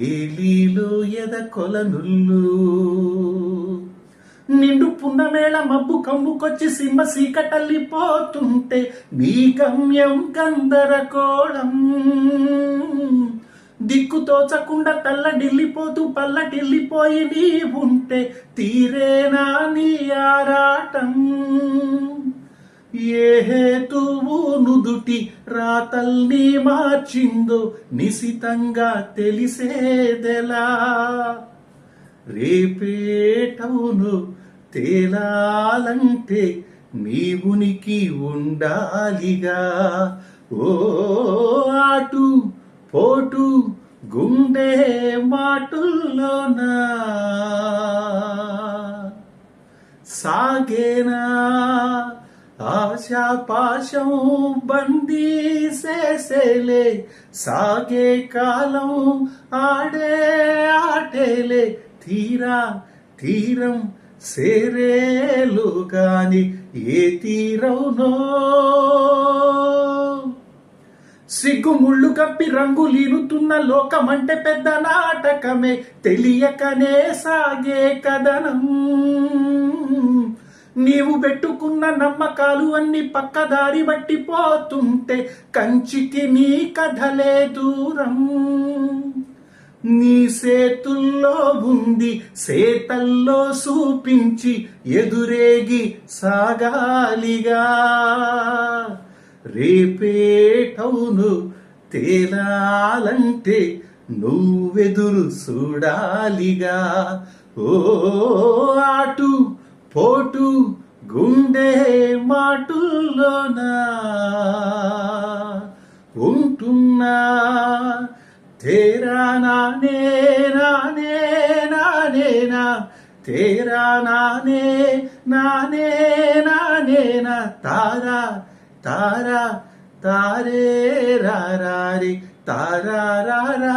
ఏలీలో ఎద కొలనుల్లు నిండు పున్నమేళ మబ్బు కమ్ముకొచ్చి సింహ సీకటల్లిపోతుంటే నీ గమ్యం గందరగోళం దిక్కు తోచకుండా తల్లడిల్లిపోతూ పల్లటిల్లిపోయి నీ ఉంటే తీరేనా నీ ఆరాటం. ఏ హేతువు నుదుటి రాతల్ని మార్చిందో నిశితంగా తెలిసేదెలా? రేపేటవును తేలాలంటే నీ ఉనికి ఉండాలిగా. ఓ ఆటు పోటు గుండె మాటుల్లోనా. సాగేనా? ఆశాపాశం బందీ సేసేలే సాగే కాలం ఆడే ఆటేలే తీరా తీరం సేరేలు కాని ఏ తీరవునో. సిగ్గుముళ్ళు కప్పి రంగు లీనుతున్న లోకమంటే పెద్ద నాటకమే తెలియకనే సాగే కథనం. నీవు పెట్టుకున్న నమ్మకాలు అన్ని పక్కదారి బట్టి పోతుంటే కంచికి నీ కథలే దూరం నీ సేతుల్లో ఉంది సేతల్లో చూపించి ఎదురేగి సాగాలిగా. రేపేటవును తేలాలంటే నువ్వెదురు చూడాలిగా. ఓ పోటు గుండె మాటుల్లోనా ఉంటున్నా. తేరా నానే నానే నానేనా తేరా నానే నానే. నానేనా తారా తారా తారే రారే తారా రారా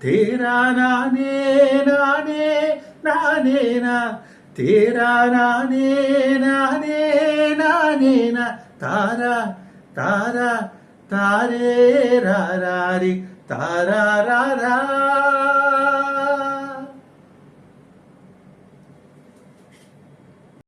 తేరా నానే నానేనా తేరా నానే నానే నానేనా తారా తారా తారే రారే తారా రారా